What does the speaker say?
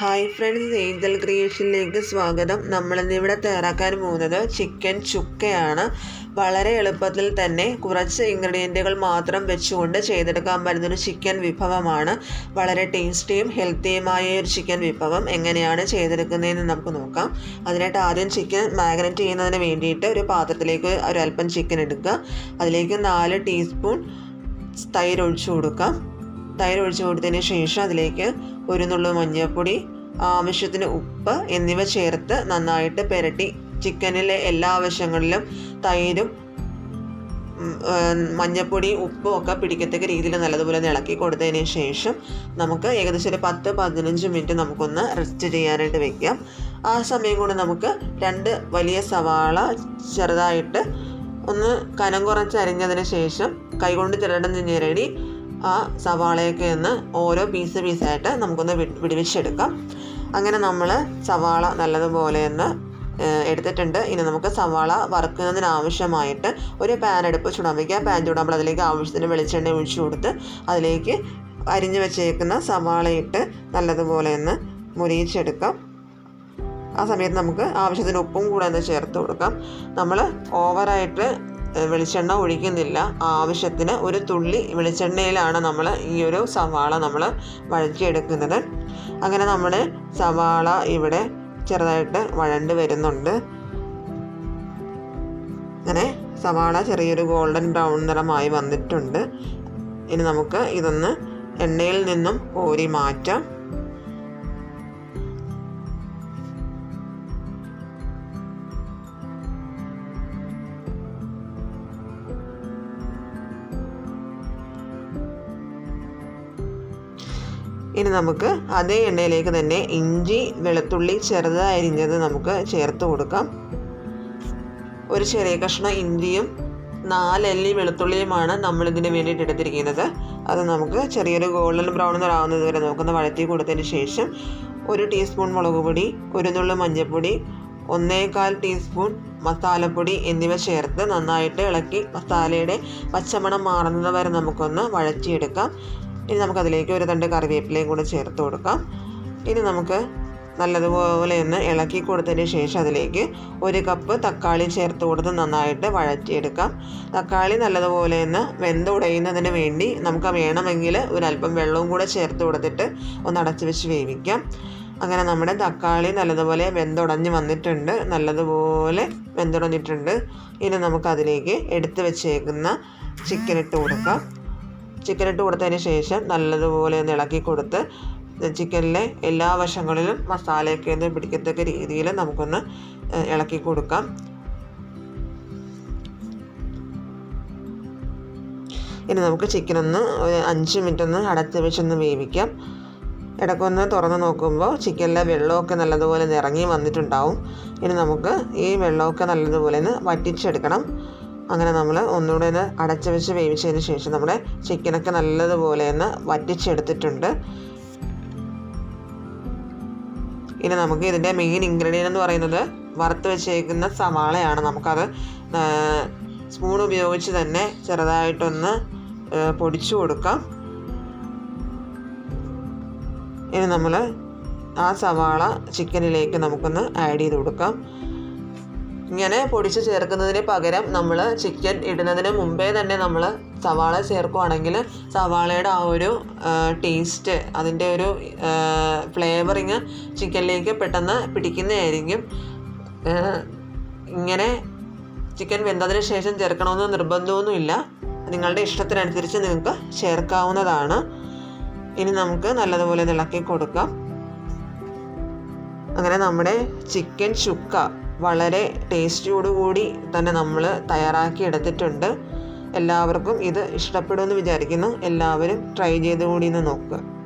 Hi friends Angel ക്രിയേഷനിലേക്ക് സ്വാഗതം. നമ്മളിന്നിവിടെ തയ്യാറാക്കാൻ പോകുന്നത് ചിക്കൻ ചുക്കയാണ്. വളരെ എളുപ്പത്തിൽ തന്നെ കുറച്ച് ഇൻഗ്രീഡിയന്റുകൾ മാത്രം വെച്ചുകൊണ്ട് ചെയ്തെടുക്കാൻ പറ്റുന്നൊരു ചിക്കൻ വിഭവമാണ്. വളരെ ടേസ്റ്റിയും ഹെൽത്തിയുമായ ഒരു ചിക്കൻ വിഭവം. എങ്ങനെയാണ് ചെയ്തെടുക്കുന്നതെന്ന് നമുക്ക് നോക്കാം. അതിനായിട്ട് ആദ്യം ചിക്കൻ മാഗ്നറ്റ് ചെയ്യുന്നതിന് വേണ്ടിയിട്ട് ഒരു പാത്രത്തിലേക്ക് ഒരു അല്പം ചിക്കൻ എടുക്കുക. അതിലേക്ക് നാല് ടീസ്പൂൺ തൈര് കൊടുക്കാം. തൈര് കൊടുത്തതിന് ശേഷം അതിലേക്ക് ഒരു നുള്ളു മഞ്ഞൾപ്പൊടി ആവശ്യത്തിന് ഉപ്പ് എന്നിവ ചേർത്ത് നന്നായിട്ട് പുരട്ടി. ചിക്കനിലെ എല്ലാ ആവശ്യങ്ങളിലും തൈരും മഞ്ഞൾപ്പൊടി ഉപ്പും ഒക്കെ പിടിക്കത്തക്ക രീതിയിൽ നല്ലതുപോലെ ഇളക്കി കൊടുത്തതിന് ശേഷം നമുക്ക് ഏകദേശം ഒരു പത്ത് പതിനഞ്ച് മിനിറ്റ് നമുക്കൊന്ന് റെസ്റ്റ് ചെയ്യാനായിട്ട് വെക്കാം. ആ സമയം കൊണ്ട് നമുക്ക് രണ്ട് വലിയ സവാള ചെറുതായിട്ട് ഒന്ന് കനം കുറച്ച് അരിഞ്ഞതിന് ശേഷം കൈകൊണ്ട് ചിരടുന്ന ഞെരടി ആ സവാളയൊക്കെ ഒന്ന് ഓരോ പീസ് പീസായിട്ട് നമുക്കൊന്ന് വിടുവിച്ചെടുക്കാം. അങ്ങനെ നമ്മൾ സവാള നല്ലതുപോലെ ഒന്ന് എടുത്തിട്ടുണ്ട്. ഇനി നമുക്ക് സവാള വറുക്കുന്നതിനാവശ്യമായിട്ട് ഒരു പാൻ അടുപ്പ് ചൂടാൻ വയ്ക്കുക പാൻ ചൂടാകുമ്പോൾ അതിലേക്ക് ആവശ്യത്തിന് വെളിച്ചെണ്ണ ഒഴിച്ചു കൊടുത്ത് അതിലേക്ക് അരിഞ്ഞു വെച്ചേക്കുന്ന സവാള ഇട്ട് നല്ലതുപോലെ ഒന്ന് മുരിയിച്ചെടുക്കാം. ആ സമയത്ത് നമുക്ക് ആവശ്യത്തിന് ഉപ്പും കൂടെ ഒന്ന് ചേർത്ത് കൊടുക്കാം. നമ്മൾ ഓവറായിട്ട് വെളിച്ചെണ്ണ ഒഴിക്കുന്നില്ല. ആവശ്യത്തിന് ഒരു തുള്ളി വെളിച്ചെണ്ണയിലാണ് നമ്മൾ ഈ ഒരു സവാള നമ്മൾ വഴറ്റിയെടുക്കുന്നത്. അങ്ങനെ നമ്മുടെ സവാള ഇവിടെ ചെറുതായിട്ട് വഴണ്ട് വരുന്നുണ്ട്. അങ്ങനെ സവാള ചെറിയൊരു ഗോൾഡൻ ബ്രൗൺ നിറമായി വന്നിട്ടുണ്ട്. ഇനി നമുക്ക് ഇതൊന്ന് എണ്ണയിൽ നിന്നും കോരി മാറ്റാം. ഇനി നമുക്ക് അതേ എണ്ണയിലേക്ക് തന്നെ ഇഞ്ചി വെളുത്തുള്ളി ചെറുതായി അരിഞ്ഞത് നമുക്ക് ചേർത്ത് കൊടുക്കാം. ഒരു ചെറിയ കഷ്ണം ഇഞ്ചിയും നാലല്ലി വെളുത്തുള്ളിയുമാണ് നമ്മൾ ഇതിന് വേണ്ടിയിട്ട് എടുത്തിരിക്കുന്നത്. അത് നമുക്ക് ചെറിയൊരു ഗോൾഡൻ ബ്രൗൺ നിറാവുന്നത് വരെ നമുക്കൊന്ന് വഴറ്റി കൊടുത്തതിന് ശേഷം ഒരു ടീസ്പൂൺ മുളക് പൊടി ഒരു നുള്ളു മഞ്ഞൾപ്പൊടി ഒന്നേകാൽ ടീസ്പൂൺ മസാലപ്പൊടി എന്നിവ ചേർത്ത് നന്നായിട്ട് ഇളക്കി മസാലയുടെ പച്ചമണം മാറുന്നത് വരെ നമുക്കൊന്ന് വഴറ്റിയെടുക്കാം. ഇനി നമുക്കതിലേക്ക് ഒരു തണ്ട് കറിവേപ്പിലയും കൂടെ ചേർത്ത് കൊടുക്കാം. ഇനി നമുക്ക് നല്ലതുപോലെ ഒന്ന് ഇളക്കി കൊടുത്തതിന് ശേഷം അതിലേക്ക് ഒരു കപ്പ് തക്കാളി ചേർത്ത് കൊടുത്ത് നന്നായിട്ട് വഴറ്റിയെടുക്കാം. തക്കാളി നല്ലതുപോലെ ഒന്ന് വെന്തുടയുന്നതിന് വേണ്ടി നമുക്ക് വേണമെങ്കിൽ ഒരല്പം വെള്ളവും കൂടെ ചേർത്ത് കൊടുത്തിട്ട് ഒന്ന് അടച്ചു വെച്ച് വേവിക്കാം. അങ്ങനെ നമ്മുടെ തക്കാളി നല്ലതുപോലെ വെന്തുടഞ്ഞ് വന്നിട്ടുണ്ട്. നല്ലതുപോലെ വെന്തുടഞ്ഞിട്ടുണ്ട്. ഇനി നമുക്കതിലേക്ക് എടുത്തു വെച്ചേക്കുന്ന ചിക്കൻ ഇട്ട് കൊടുക്കാം. ചിക്കൻ ഇട്ട് കൊടുത്തതിന് ശേഷം നല്ലതുപോലെ ഒന്ന് ഇളക്കി കൊടുത്ത് ചിക്കനിലെ എല്ലാ വശങ്ങളിലും മസാലയൊക്കെ ഒന്ന് പിടിക്കത്തക്ക രീതിയിൽ നമുക്കൊന്ന് ഇളക്കി കൊടുക്കാം. ഇനി നമുക്ക് ചിക്കൻ ഒന്ന് അഞ്ച് മിനിറ്റ് ഒന്ന് അടച്ച് വെച്ചൊന്ന് വേവിക്കാം. ഇടയ്ക്കൊന്ന് തുറന്ന് നോക്കുമ്പോൾ ചിക്കനിലെ വെള്ളമൊക്കെ നല്ലതുപോലെ നിറങ്ങി വന്നിട്ടുണ്ടാവും. ഇനി നമുക്ക് ഈ വെള്ളമൊക്കെ നല്ലതുപോലെ ഒന്ന് വറ്റിച്ചെടുക്കണം. അങ്ങനെ നമ്മൾ ഒന്നുകൂടെ ഒന്ന് അടച്ച് വെച്ച് വേവിച്ചതിന് ശേഷം നമ്മുടെ ചിക്കനൊക്കെ നല്ലതുപോലെ ഒന്ന് വറ്റിച്ചെടുത്തിട്ടുണ്ട്. ഇനി നമുക്ക് ഇതിന്റെ മെയിൻ ഇൻഗ്രീഡിയന്റ് എന്ന് പറയുന്നത് വറുത്ത് വെച്ചേക്കുന്ന സവാളയാണ്. നമുക്കത് സ്പൂൺ ഉപയോഗിച്ച് തന്നെ ചെറുതായിട്ടൊന്ന് പൊടിച്ചു കൊടുക്കാം. ഇനി നമ്മൾ ആ സവാള ചിക്കനിലേക്ക് നമുക്കൊന്ന് ആഡ് ചെയ്ത് കൊടുക്കാം. ഇങ്ങനെ പൊടിച്ച് ചേർക്കുന്നതിന് പകരം നമ്മൾ ചിക്കൻ ഇടുന്നതിന് മുമ്പേ തന്നെ നമ്മൾ സവാള ചേർക്കുവാണെങ്കിൽ സവാളയുടെ ആ ഒരു ടേസ്റ്റ് അതിന്റെ ഒരു ഫ്ലേവറിങ് ചിക്കനിലേക്ക് പെട്ടെന്ന് പിടിക്കുന്നതായിരിക്കും. ഇങ്ങനെ ചിക്കൻ വെന്തതിന് ശേഷം ചേർക്കണമെന്ന് നിർബന്ധമൊന്നുമില്ല. നിങ്ങളുടെ ഇഷ്ടത്തിനനുസരിച്ച് നിങ്ങൾക്ക് ചേർക്കാവുന്നതാണ്. ഇനി നമുക്ക് നല്ലതുപോലെ ഇളക്കി കൊടുക്കാം. അങ്ങനെ നമ്മുടെ ചിക്കൻ ചുക്ക വളരെ ടേസ്റ്റിയോടുകൂടി തന്നെ നമ്മൾ തയ്യാറാക്കി എടുത്തിട്ടുണ്ട്. എല്ലാവർക്കും ഇത് ഇഷ്ടപ്പെടുമെന്ന് വിചാരിക്കുന്നു. എല്ലാവരും ട്രൈ ചെയ്ത് കൂടി നോക്കുക